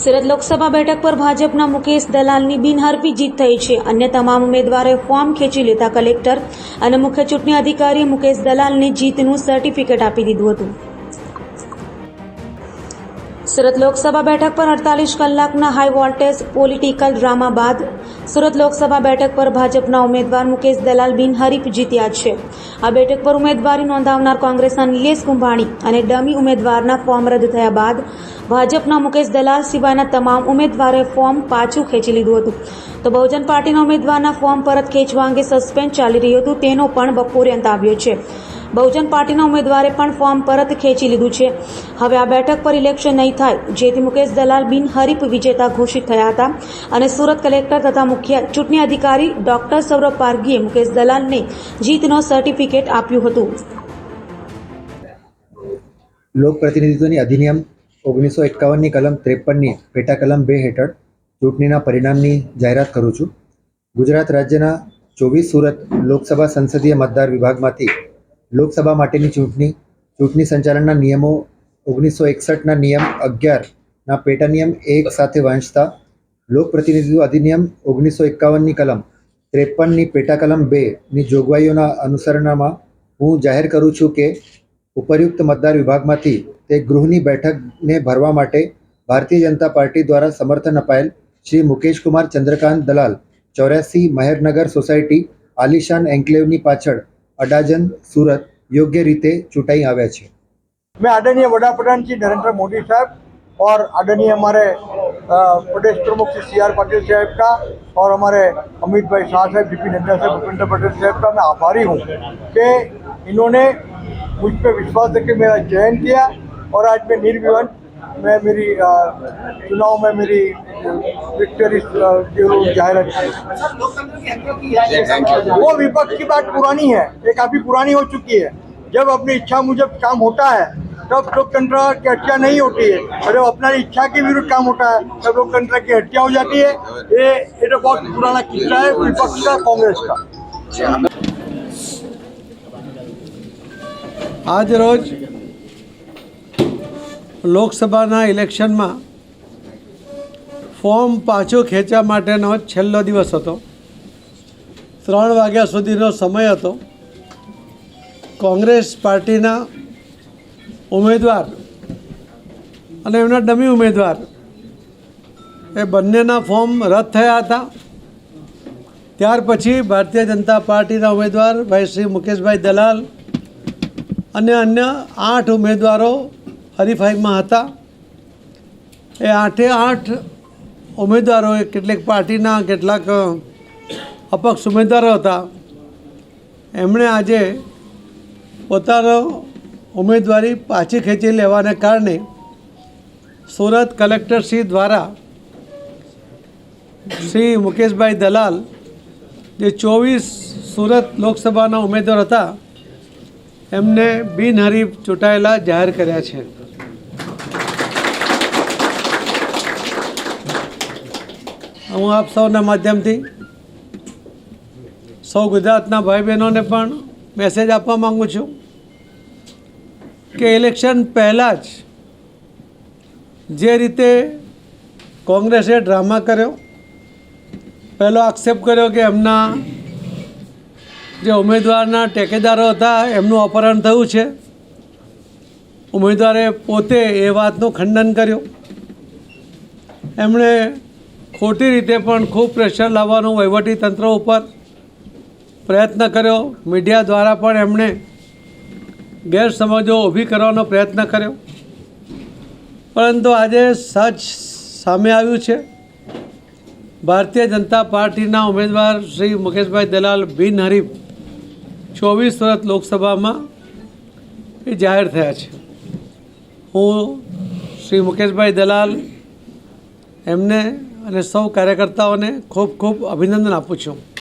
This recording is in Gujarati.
સુરત લોકસભા બેઠક પર ભાજપના મુકેશ દલાલની બિનહરફી જીત થઈ છે. અન્ય તમામ ઉમેદવારોએ ફોર્મ ખેંચી લેતા કલેક્ટર અને મુખ્ય ચૂંટણી અધિકારીએ મુકેશ દલાલને જીતનું સર્ટિફિકેટ આપી દીધું હતું. સુરત લોકસભા બેઠક પર અડતાલીસ કલાકના હાઈ વોલ્ટેજ પોલિટિકલ ડ્રામા બાદ સુરત લોકસભા બેઠક પર ભાજપના ઉમેદવાર મુકેશ દલાલ બિનહરીફ જીત્યા છે. આ બેઠક પર ઉમેદવારી નોંધાવનાર કોંગ્રેસના નિલેશ કુંભાણી અને ડમી ઉમેદવારના ફોર્મ રદ થયા બાદ ભાજપના મુકેશ દલાલ સિવાયના તમામ ઉમેદવારોએ ફોર્મ પાછું ખેંચી લીધું હતું. તો બહુજન પાર્ટીના ઉમેદવારના ફોર્મ પરત ખેંચવા અંગે સસ્પેન્સ ચાલી રહ્યું હતું, તેનો પણ બપોરે અંત આવ્યો છે. બહુજન પાર્ટીના ઉમેદવારે પણ ફોર્મ પરત ખેંચી લીધું છે. હવે આ બેઠક પર ઇલેક્શન નહીં થાય, જેથી મુકેશ દલાલ બિનહરીફ વિજેતા ઘોષિત થયા હતા અને સુરત કલેક્ટર તથા મુખ્ય ચૂંટણી અધિકારી ડોક્ટર સૌરભ પારગીએ મુકેશ દલાલને જીતનો સર્ટિફિકેટ આપ્યું હતું. લોક પ્રતિનિધિત્વની અધિનિયમ ઓગણીસો એકાવનની કલમ ત્રેપનની પેટા કલમ બે હેઠળ ચૂંટણીના પરિણામની જાહેરાત કરું છું. ગુજરાત રાજ્યના ચોવીસ સુરત લોકસભા સંસદીય મતદાર વિભાગમાંથી લોકસભા માટેની ચૂંટણી ચૂંટણી સંચાલનના નિયમો, ઓગણીસો એકસઠના નિયમ અગિયારના પેટા નિયમ એક સાથે વાંચતા લોક પ્રતિનિધિત્વ અધિનિયમ ઓગણીસો એકાવનની કલમ ત્રેપનની પેટા કલમ બેની જોગવાઈઓના અનુસરણમાં હું જાહેર કરું છું કે ઉપરયુક્ત મતદાર વિભાગમાંથી તે ગૃહની બેઠકને ભરવા માટે ભારતીય જનતા પાર્ટી દ્વારા સમર્થન અપાયેલ શ્રી મુકેશ કુમાર ચંદ્રકાંત દલાલ, ચોર્યાસી મહેરનગર સોસાયટી, આલિશાન એન્કલેવની પાછળ અડાજન સુરત યોગ્ય રીતે ચૂંટાઈ આવ્યા છે मैं आदरणीय वडाप्रधान जी नरेंद्र मोदी साहब और आदरणीय हमारे अ, प्रदेश प्रमुख श्री सी आर पाटिल साहब का और हमारे अमित भाई शाह साहब डीपी नड्डा साहब भूपेंद्र पटेल साहब का मैं आभारी हूँ कि इन्होंने मुझ पर विश्वास रख के मेरा चयन किया और आज मैं निर्विवन मैं मेरी अ, चुनाव में मेरी विक्टरी जाहिर की वो विपक्ष की बात पुरानी है ये काफी पुरानी हो चुकी है जब अपनी इच्छा मुजब काम होता है तब लोकतंत्र की हत्या नहीं होती है और जब अपना इच्छा के विरुद्ध काम होता है तब लोकतंत्र की हत्या हो जाती है ये ये तो बहुत पुराना किस्सा है विपक्ष का कांग्रेस का આજ રોજ લોકસભાના ઇલેક્શનમાં ફોર્મ પાછું ખેંચવા માટેનો છેલ્લો દિવસ હતો. ત્રણ વાગ્યા સુધીનો સમય હતો. કોંગ્રેસ પાર્ટીના ઉમેદવાર અને એમના ડમી ઉમેદવાર એ બંનેના ફોર્મ રદ થયા હતા. ત્યાર પછી ભારતીય જનતા પાર્ટીના ઉમેદવાર ભાઈ શ્રી મુકેશભાઈ દલાલ અને અન્ય આઠ ઉમેદવારો હરીફાઈમાં હતા. એ આઠે આઠ ઉમેદવારોએ કેટલીક પાર્ટીના કેટલાક અપક્ષ ઉમેદવારો હતા. એમણે આજે પોતાનો ઉમેદવારી પાછી ખેંચી લેવાને કારણે સુરત કલેક્ટરશ્રી દ્વારા શ્રી મુકેશભાઈ દલાલ, જે ચોવીસ સુરત લોકસભાના ઉમેદવાર હતા, એમને બિનહરીફ ચૂંટાયેલા જાહેર કર્યા છે. હું આપ સૌના માધ્યમથી સૌ ગુજરાતના ભાઈ બહેનોને પણ મેસેજ આપવા માગું છું કે ઇલેક્શન પહેલાં જ જે રીતે કોંગ્રેસે ડ્રામા કર્યો, પહેલો આક્ષેપ કર્યો કે એમના જે ઉમેદવારના ટેકેદારો હતા એમનું અપહરણ થયું છે. ઉમેદવારે પોતે એ વાતનું ખંડન કર્યું. એમણે ખોટી રીતે પણ ખૂબ પ્રેશર લાવવાનું વહીવટી તંત્ર ઉપર પ્રયત્ન કર્યો. મીડિયા દ્વારા પણ એમણે ગેરસમજો ઊભી કરવાનો પ્રયત્ન કર્યો. પરંતુ આજે સચ સામે આવ્યું છે. ભારતીય જનતા પાર્ટીના ઉમેદવાર શ્રી મુકેશભાઈ દલાલ બિનહરીફ ચોવીસ સુરત લોકસભામાં એ જાહેર થયા છે. હું શ્રી મુકેશભાઈ દલાલ એમને અને સૌ કાર્યકર્તાઓને ખૂબ ખૂબ અભિનંદન આપું છું.